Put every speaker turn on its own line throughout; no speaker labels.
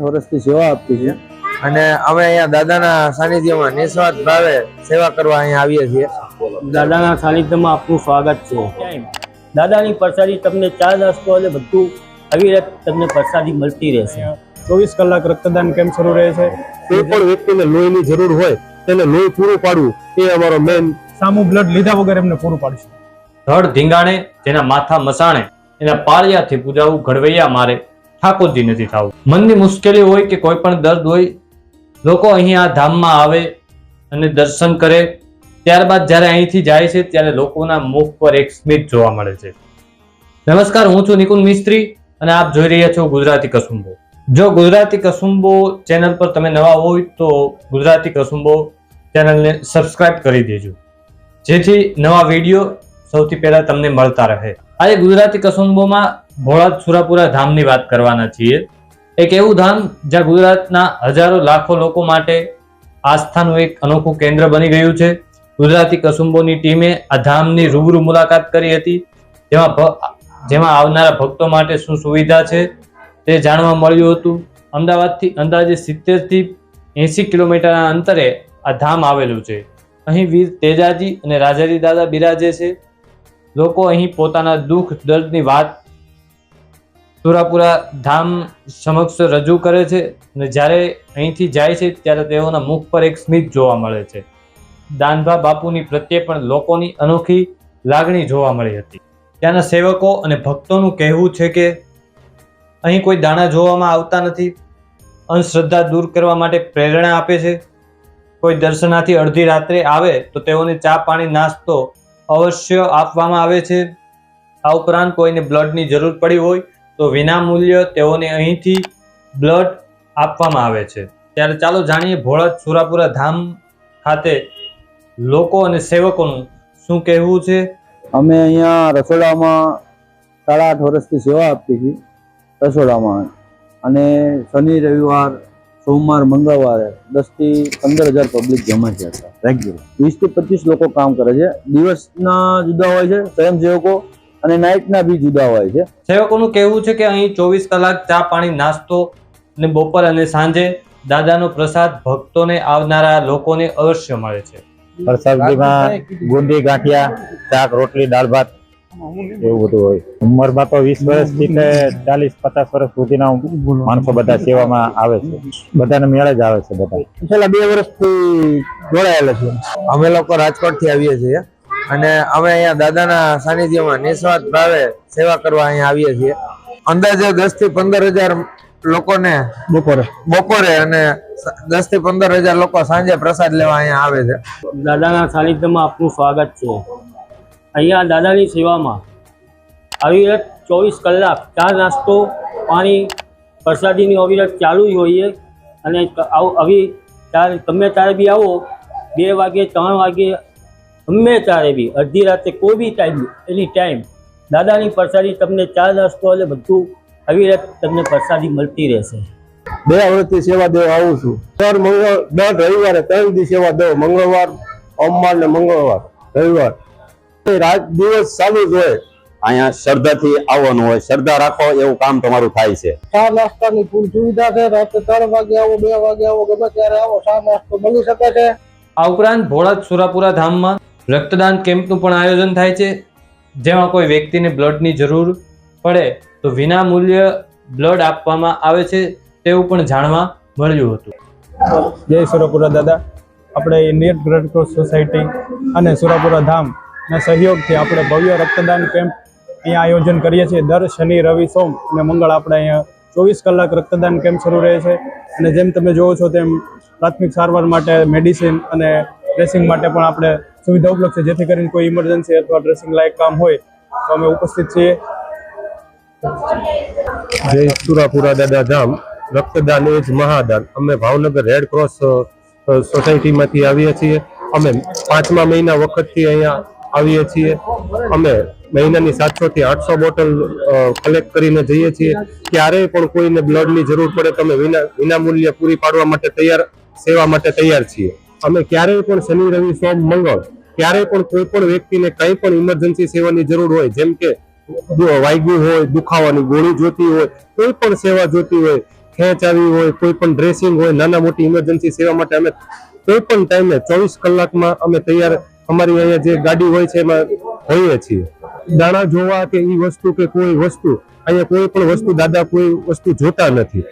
વર્ષથી સેવા આપતી છે.
અને અમે અહીંયા દાદાના સાનિધ્યમાં નિસ્વાર્થ ભાવે સેવા કરવા અહીંયા આવીએ છીએ.
દાદાના સાનિધ્યમાં આપનું સ્વાગત છે. દાદાની પ્રસાદી તમને ચાર રસ્તો અને બધું અવિરત તમને પ્રસાદી મળતી રહેશે.
ચોવીસ કલાક રક્તદાન કેમ્પ શરૂ રહે છે.
કોઈ પણ વ્યક્તિને લોહીની જરૂર હોય તેને લોહી પૂરું પાડવું એ અમારો મેન
સામુ બ્લડ લીધા વગર એમને પૂરું પાડશે.
ધડ ધીંગાણે જેના માથા મસાણે એના પાળિયાથી પૂજાવું ઘડવૈયા મારે. ઠાકોરજી નથી થવું. મનની મુશ્કેલી હોય કે કોઈ પણ દર્દ હોય, લોકો અહીં આ ધામમાં આવે અને દર્શન કરે. ત્યારબાદ જ્યારે અહીંથી જાય છે, ત્યારે લોકોના મુખ પર એક સ્મિત જોવા મળે છે. નમસ્કાર, હું છું નિકુંજ મિસ્ત્રી અને આપ જોઈ રહ્યા છો ગુજરાતી કસુંબો. જો ગુજરાતી કસુંબો ચેનલ પર તમે નવા હોય તો ગુજરાતી કસુંબો ચેનલને સબસ્ક્રાઇબ કરી દેજો. જેથી નવા વીડિયો સૌથી પહેલાં તમને મળતા રહે. આજે ગુજરાતી કસુંબોમાં ભોળા સુરાપુરા ધામની વાત કરવાના છીએ. એક એવું ધામ જ્યાં ગુજરાતના હજારો લાખો લોકો માટે આસ્થાનું એક અનોખું કેન્દ્ર બની ગયું છે. ગુજરાતી કસુંબોની ટીમે આ ધામની રૂબરૂ મુલાકાત કરી હતી. જેમાં જેમાં આવનારા ભક્તો માટે શું સુવિધા છે તે જાણવા મળ્યું હતું. અમદાવાદથી, અંદાજે સિત્તેરથી એંસી કિલોમીટરના અંતરે આ ધામ આવેલું છે. અહીં વીર તેજાજી અને રાજાજી દાદા બિરાજે છે. લોકો અહીં પોતાના દુઃખ, દર્દની વાત સુરાપુરા ધામ સમક્ષ રજૂ કરે છે અને જ્યારે અહીંથી જાય છે ત્યારે તેઓના મુખ પર એક સ્મિત જોવા મળે છે. દાનભા બાપુની પ્રત્યે પણ લોકોની અનોખી લાગણી જોવા મળી હતી. ત્યાંના સેવકો અને ભક્તોનું કહેવું છે કે અહીં કોઈ દાણા જોવામાં આવતા નથી, અંધશ્રદ્ધા દૂર કરવા માટે પ્રેરણા આપે છે. કોઈ દર્શનાથી અડધી રાત્રે આવે તો તેઓને ચા પાણી નાસ્તો અવશ્ય આપવામાં આવે છે. આ ઉપરાંત કોઈને બ્લડની જરૂર પડી હોય તો વિનામૂલ્ય તેઓને અહીંથી બ્લડ આપવામાં આવે છે. ત્યારે ચાલો જાણીએ ભોળાદ સુરાપુરા ધામ ખાતે લોકો અને સેવકોનું શું કહેવું છે?
અમે અહીંયા રસોડામાં સાડા આઠ વર્ષથી સેવા આપતી હતી રસોડામાં. અને શનિ, રવિવાર સોમવાર મંગળવારે દસથી પંદર હજાર પબ્લિક જમા છે રેગ્યુલર વીસથી પચીસ લોકો કામ કરે છે. દિવસના જુદા હોય છે સ્વયંસેવકો અને નાઇટના બી જુદા હોય છે.
સેવકોનું કહેવું છે કે અહીં ચોવીસ કલાક ચા પાણી નાસ્તો ને બપોર અને સાંજે દાદાનો પ્રસાદ ભક્તોને આવનારા લોકોને અવશ્ય મળે છે.
પ્રસાદીમાં ગુંદી ગાંઠિયા શાક રોટલી દાળ ભાત એવું બધું હોય. ઉંમરમાં તો વીસ વર્ષથી તે ચાલીસ પચાસ વર્ષ સુધીના માણસો બધા સેવામાં આવે છે. બધાને મેળે જ આવે છે બધા.
છેલ્લા બે વર્ષથી જોડાયેલા છે
અમે લોકો રાજકોટથી આવીએ છીએ અને અમે અહીંયા દાદાના સાનિધ્યમાં નિસ્વાર્થ ભાવે સેવા કરવા અહીંયા આવીએ છીએ. અંદાજે દસથી પંદર હજાર લોકોને
બપોરે.
બપોરે અને દસથી પંદર હજાર લોકો સાંજે પ્રસાદ લેવા અહીંયા આવે છે.
દાદાના સાનિધ્યમાં આપનું સ્વાગત છે. અહીંયા દાદાની સેવામાં અવિરત ચોવીસ કલાક ચા નાસ્તો, પાણી, પ્રસાદીની અવિરત ચાલુ જ હોઈએ અને આવી ત્યારે તમે ત્યારે બી આવો, બે વાગે, ત્રણ વાગે, ગમે ત્યારે બી, અડધી રાતે કોઈ બી ટાઈમ એની ટાઈમ દાદાની પ્રસાદી તમને ચા નાસ્તો એટલે બધું અવિરત તમને પ્રસાદી મળતી રહેશે.
બે આવૃત્તિ સેવા દેવા આવું છું. દર મંગળ, દર રવિવારે ત્રણ દી સેવા દઉં મંગળવાર, સોમવાર ને મંગળવાર. રવિવાર. રાત દિવસ ચાલુ જ હોય
અહીંયા શ્રદ્ધાથી આવવાનું હોય. શ્રદ્ધા રાખો એવું કામ તમારું થાય છે.
ચા નાસ્તાની ફૂલ સુવિધા છે રાતે ત્રણ વાગે આવો બે વાગે આવો ગમે ત્યારે આવો ચા નાસ્તો મળી શકે છે.
આ ઉપરાંત ભોળાદ સુરાપુરા ધામમાં રક્તદાન કેમ્પનું પણ આયોજન થાય છે. જેમાં કોઈ વ્યક્તિને બ્લડની જરૂર પડે તો વિના મૂલ્ય બ્લડ આપવામાં આવે છે તેવું પણ જાણવા મળ્યું હતું.
જય સુરાપુરા દાદા. આપણે ઇન્ડિયન રેડ ક્રોસ સોસાયટી અને સુરાપુરા ધામના સહયોગથી આપણે ભવ્ય રક્તદાન કેમ્પ અહીંયા આયોજન કરીએ છીએ. દર શનિ, રવિ, સોમ અને મંગળ આપણે અહીંયા ચોવીસ કલાક રક્તદાન કેમ્પ શરૂ રહે છે. અને જેમ તમે જોવો છો તેમ પ્રાથમિક સારવાર માટે મેડિસિન અને ડ્રેસિંગ માટે પણ આપણે સુવિધા ઉપલબ્ધ છે. જેથી કરીને કોઈ ઇમરજન્સી અથવા ડ્રેસિંગ લાયક કામ હોય તો અમે ઉપસ્થિત છીએ.
જય સુરાપુરા દાદા રક્તદાન એ જ મહાદાન. અમે ભાવનગર રેડ ક્રોસ સોસાયટીમાંથી આવીએ છીએ. અમે પાંચમા મહિના વખતથી અહીંયા આવીએ છીએ. અમે મહિનાની સાતસો થી આઠસો બોટલ કલેક્ટ કરીને જઈએ છીએ. ક્યારેય પણ કોઈને બ્લડની જરૂર પડે તો અમે વિના, વિનામૂલ્યે પૂરી પાડવા માટે તૈયાર, સેવા માટે તૈયાર છીએ. અમે ક્યારેય પણ શનિ, રવિ, સોમ, મંગળ, ક્યારેય પણ કોઈ પણ વ્યક્તિને કંઈ પણ ઇમરજન્સી સેવાની જરૂર હોય, જેમ કે વાગ્યું હોય, દુખાવાની ગોળી જોતી હોય, કોઈ પણ સેવા જોતી હોય, ખેંચ આવી હોય, કોઈ પણ ડ્રેસિંગ હોય, નાના મોટી ઇમરજન્સી સેવા માટે અમે કોઈ પણ ટાઈમે ચોવીસ કલાકમાં અમે તૈયાર અમારી અહીંયા જે ગાડી હોય છે એમાં હોઈએ છીએ. દાણા જોવા કે એ વસ્તુ કે કોઈ વસ્તુ અહીંયા કોઈ પણ વસ્તુ દાદા કોઈ વસ્તુ જોતા નથી.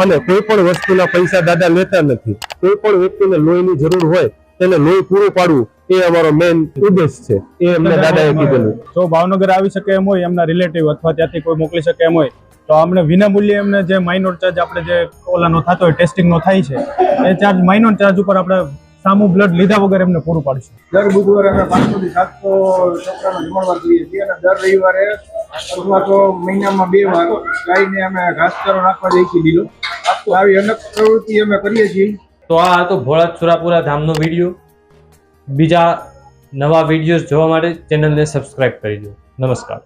અને કોઈ પણ વસ્તુના પૈસા દાદા લેતા નથી. કોઈ પણ વ્યક્તિને લોહીની જરૂર હોય તેને લોહી પૂરું પાડવું એ અમારો મેન ઉદ્દેશ છે. એ અમને દાદાએ કીધેલું.
જો ભાવનગર આવી શકે એમ હોય એમના રિલેટિવ અથવા ત્યાંથી કોઈ મોકલી શકે એમ હોય તો અમને વિનામૂલ્યે એમને જે માઇનોર ચાર્જ આપણે જે ઓલાનો થતો હોય ટેસ્ટિંગનો થાય છે એ ચાર્જ માઇનોર ચાર્જ ઉપર આપણે સામું બ્લડ લીધા વગર એમને પૂરું પાડશું.
દર બુધવારે અમે પાંચસો થી સાતસો છોકરાનો જમાડવા કરીએ છીએ અને દર રવિવારે અથવા તો મહિનામાં બે વાર ગાયને અમે ઘાસચારો નાખવા જઈએ છીએ લીલો. આવી અનેક પ્રવૃત્તિ અમે કરીએ છીએ.
તો આ હતો ભોળા સુરાપુરા ધામનો વીડિયો બીજા નવા વિડીયોઝ જોવા માટે ચેનલને સબસ્ક્રાઇબ કરી દો. નમસ્કાર.